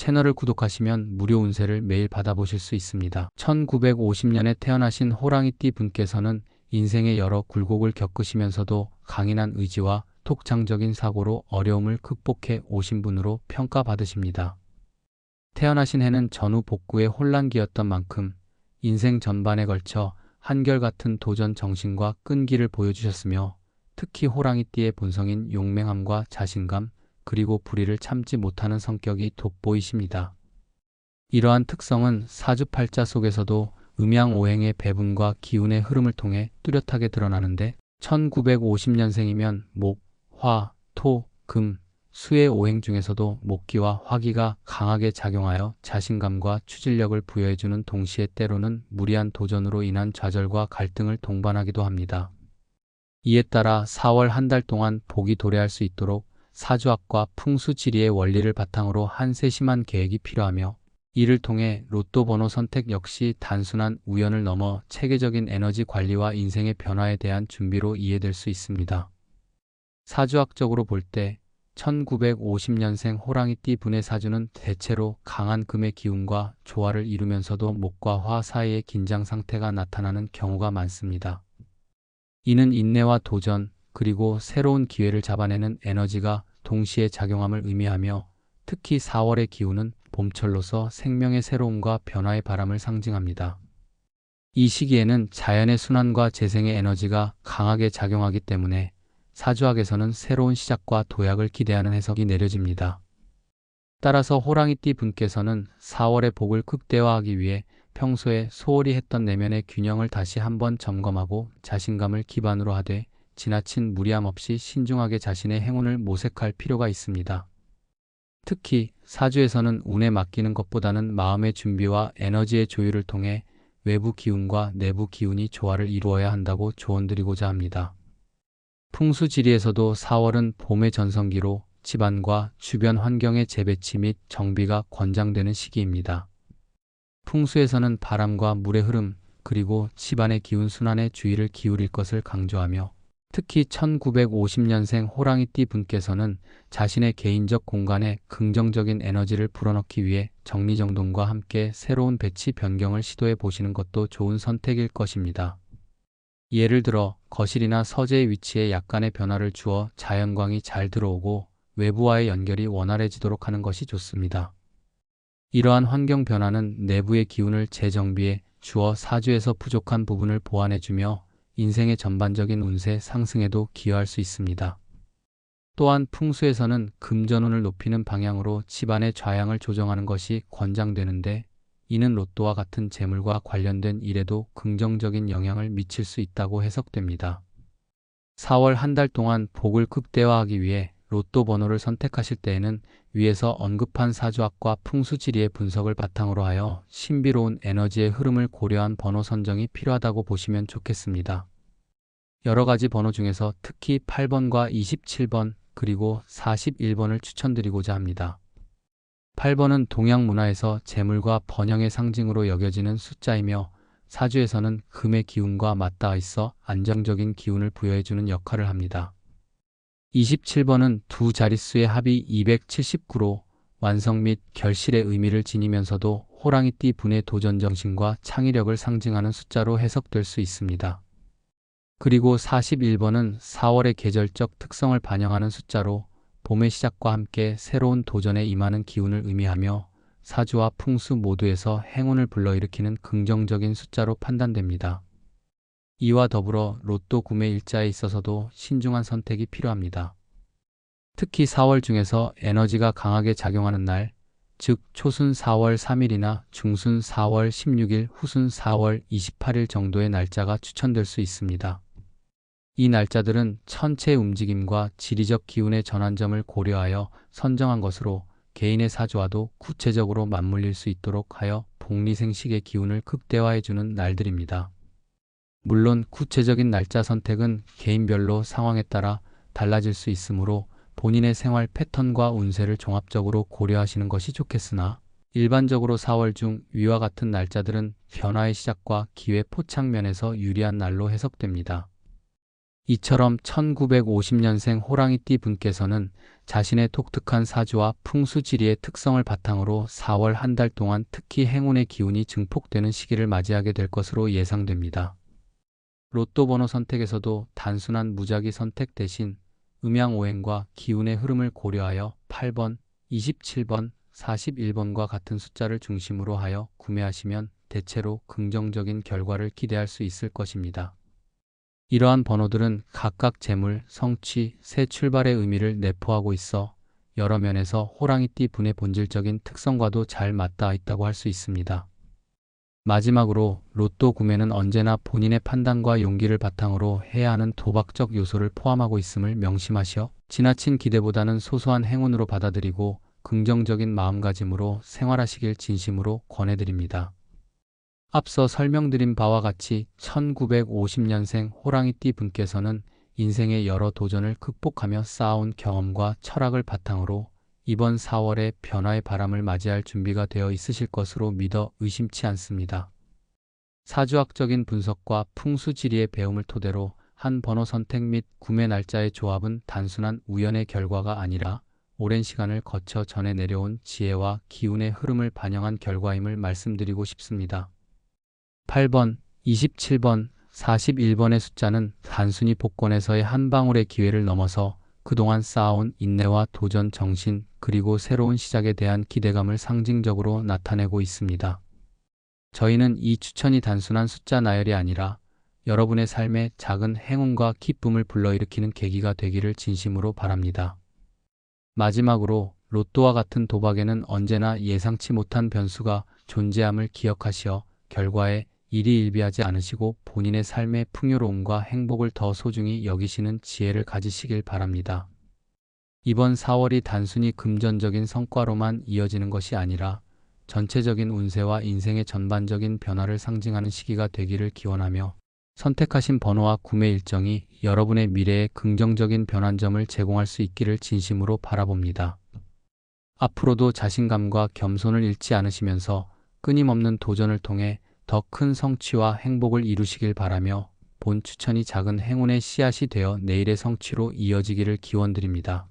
채널을 구독하시면 무료 운세를 매일 받아보실 수 있습니다. 1950년에 태어나신 호랑이띠 분께서는 인생의 여러 굴곡을 겪으시면서도 강인한 의지와 독창적인 사고로 어려움을 극복해 오신 분으로 평가받으십니다. 태어나신 해는 전후 복구의 혼란기였던 만큼 인생 전반에 걸쳐 한결같은 도전 정신과 끈기를 보여주셨으며 특히 호랑이띠의 본성인 용맹함과 자신감 그리고 불의를 참지 못하는 성격이 돋보이십니다. 이러한 특성은 사주팔자 속에서도 음양오행의 배분과 기운의 흐름을 통해 뚜렷하게 드러나는데 1950년생이면 목, 화, 토, 금, 수의 오행 중에서도 목기와 화기가 강하게 작용하여 자신감과 추진력을 부여해주는 동시에 때로는 무리한 도전으로 인한 좌절과 갈등을 동반하기도 합니다. 이에 따라 4월 한 달 동안 복이 도래할 수 있도록 사주학과 풍수지리의 원리를 바탕으로 한 세심한 계획이 필요하며 이를 통해 로또 번호 선택 역시 단순한 우연을 넘어 체계적인 에너지 관리와 인생의 변화에 대한 준비로 이해될 수 있습니다. 사주학적으로 볼 때 1950년생 호랑이띠 분의 사주는 대체로 강한 금의 기운과 조화를 이루면서도 목과 화 사이의 긴장 상태가 나타나는 경우가 많습니다. 이는 인내와 도전, 그리고 새로운 기회를 잡아내는 에너지가 동시에 작용함을 의미하며 특히 4월의 기운은 봄철로서 생명의 새로움과 변화의 바람을 상징합니다. 이 시기에는 자연의 순환과 재생의 에너지가 강하게 작용하기 때문에 사주학에서는 새로운 시작과 도약을 기대하는 해석이 내려집니다. 따라서 호랑이띠 분께서는 4월의 복을 극대화하기 위해 평소에 소홀히 했던 내면의 균형을 다시 한번 점검하고 자신감을 기반으로 하되 지나친 무리함 없이 신중하게 자신의 행운을 모색할 필요가 있습니다. 특히 사주에서는 운에 맡기는 것보다는 마음의 준비와 에너지의 조율을 통해 외부 기운과 내부 기운이 조화를 이루어야 한다고 조언드리고자 합니다. 풍수지리에서도 4월은 봄의 전성기로 집안과 주변 환경의 재배치 및 정비가 권장되는 시기입니다. 풍수에서는 바람과 물의 흐름 그리고 집안의 기운 순환에 주의를 기울일 것을 강조하며 특히 1950년생 호랑이띠 분께서는 자신의 개인적 공간에 긍정적인 에너지를 불어넣기 위해 정리정돈과 함께 새로운 배치 변경을 시도해 보시는 것도 좋은 선택일 것입니다. 예를 들어 거실이나 서재의 위치에 약간의 변화를 주어 자연광이 잘 들어오고 외부와의 연결이 원활해지도록 하는 것이 좋습니다. 이러한 환경 변화는 내부의 기운을 재정비해 주어 사주에서 부족한 부분을 보완해주며 인생의 전반적인 운세 상승에도 기여할 수 있습니다. 또한 풍수에서는 금전운을 높이는 방향으로 집안의 좌양을 조정하는 것이 권장되는데 이는 로또와 같은 재물과 관련된 일에도 긍정적인 영향을 미칠 수 있다고 해석됩니다. 4월 한 달 동안 복을 극대화하기 위해 로또 번호를 선택하실 때에는 위에서 언급한 사주학과 풍수지리의 분석을 바탕으로 하여 신비로운 에너지의 흐름을 고려한 번호 선정이 필요하다고 보시면 좋겠습니다. 여러 가지 번호 중에서 특히 8번과 27번 그리고 41번을 추천드리고자 합니다. 8번은 동양 문화에서 재물과 번영의 상징으로 여겨지는 숫자이며 사주에서는 금의 기운과 맞닿아 있어 안정적인 기운을 부여해주는 역할을 합니다. 27번은 두 자릿수의 합이 279로 완성 및 결실의 의미를 지니면서도 호랑이띠 분의 도전정신과 창의력을 상징하는 숫자로 해석될 수 있습니다. 그리고 41번은 4월의 계절적 특성을 반영하는 숫자로 봄의 시작과 함께 새로운 도전에 임하는 기운을 의미하며 사주와 풍수 모두에서 행운을 불러일으키는 긍정적인 숫자로 판단됩니다. 이와 더불어 로또 구매 일자에 있어서도 신중한 선택이 필요합니다. 특히 4월 중에서 에너지가 강하게 작용하는 날, 즉 초순 4월 3일이나 중순 4월 16일, 후순 4월 28일 정도의 날짜가 추천될 수 있습니다. 이 날짜들은 천체 움직임과 지리적 기운의 전환점을 고려하여 선정한 것으로 개인의 사주와도 구체적으로 맞물릴 수 있도록 하여 복리생식의 기운을 극대화해주는 날들입니다. 물론 구체적인 날짜 선택은 개인별로 상황에 따라 달라질 수 있으므로 본인의 생활 패턴과 운세를 종합적으로 고려하시는 것이 좋겠으나 일반적으로 4월 중 위와 같은 날짜들은 변화의 시작과 기회 포착 면에서 유리한 날로 해석됩니다. 이처럼 1950년생 호랑이띠 분께서는 자신의 독특한 사주와 풍수지리의 특성을 바탕으로 4월 한 달 동안 특히 행운의 기운이 증폭되는 시기를 맞이하게 될 것으로 예상됩니다. 로또 번호 선택에서도 단순한 무작위 선택 대신 음양오행과 기운의 흐름을 고려하여 8번, 27번, 41번과 같은 숫자를 중심으로 하여 구매하시면 대체로 긍정적인 결과를 기대할 수 있을 것입니다. 이러한 번호들은 각각 재물, 성취, 새 출발의 의미를 내포하고 있어 여러 면에서 호랑이띠 분의 본질적인 특성과도 잘 맞닿아 있다고 할 수 있습니다. 마지막으로 로또 구매는 언제나 본인의 판단과 용기를 바탕으로 해야 하는 도박적 요소를 포함하고 있음을 명심하시어 지나친 기대보다는 소소한 행운으로 받아들이고 긍정적인 마음가짐으로 생활하시길 진심으로 권해드립니다. 앞서 설명드린 바와 같이 1950년생 호랑이띠 분께서는 인생의 여러 도전을 극복하며 쌓아온 경험과 철학을 바탕으로 이번 4월에 변화의 바람을 맞이할 준비가 되어 있으실 것으로 믿어 의심치 않습니다. 사주학적인 분석과 풍수지리의 배움을 토대로 한 번호 선택 및 구매 날짜의 조합은 단순한 우연의 결과가 아니라 오랜 시간을 거쳐 전해 내려온 지혜와 기운의 흐름을 반영한 결과임을 말씀드리고 싶습니다. 8번, 27번, 41번의 숫자는 단순히 복권에서의 한 방울의 기회를 넘어서 그동안 쌓아온 인내와 도전 정신 그리고 새로운 시작에 대한 기대감을 상징적으로 나타내고 있습니다. 저희는 이 추천이 단순한 숫자 나열이 아니라 여러분의 삶에 작은 행운과 기쁨을 불러일으키는 계기가 되기를 진심으로 바랍니다. 마지막으로 로또와 같은 도박에는 언제나 예상치 못한 변수가 존재함을 기억하시어 결과에 일희일비하지 않으시고 본인의 삶의 풍요로움과 행복을 더 소중히 여기시는 지혜를 가지시길 바랍니다. 이번 4월이 단순히 금전적인 성과로만 이어지는 것이 아니라 전체적인 운세와 인생의 전반적인 변화를 상징하는 시기가 되기를 기원하며 선택하신 번호와 구매 일정이 여러분의 미래에 긍정적인 변환점을 제공할 수 있기를 진심으로 바라봅니다. 앞으로도 자신감과 겸손을 잃지 않으시면서 끊임없는 도전을 통해 더 큰 성취와 행복을 이루시길 바라며 본 추천이 작은 행운의 씨앗이 되어 내일의 성취로 이어지기를 기원드립니다.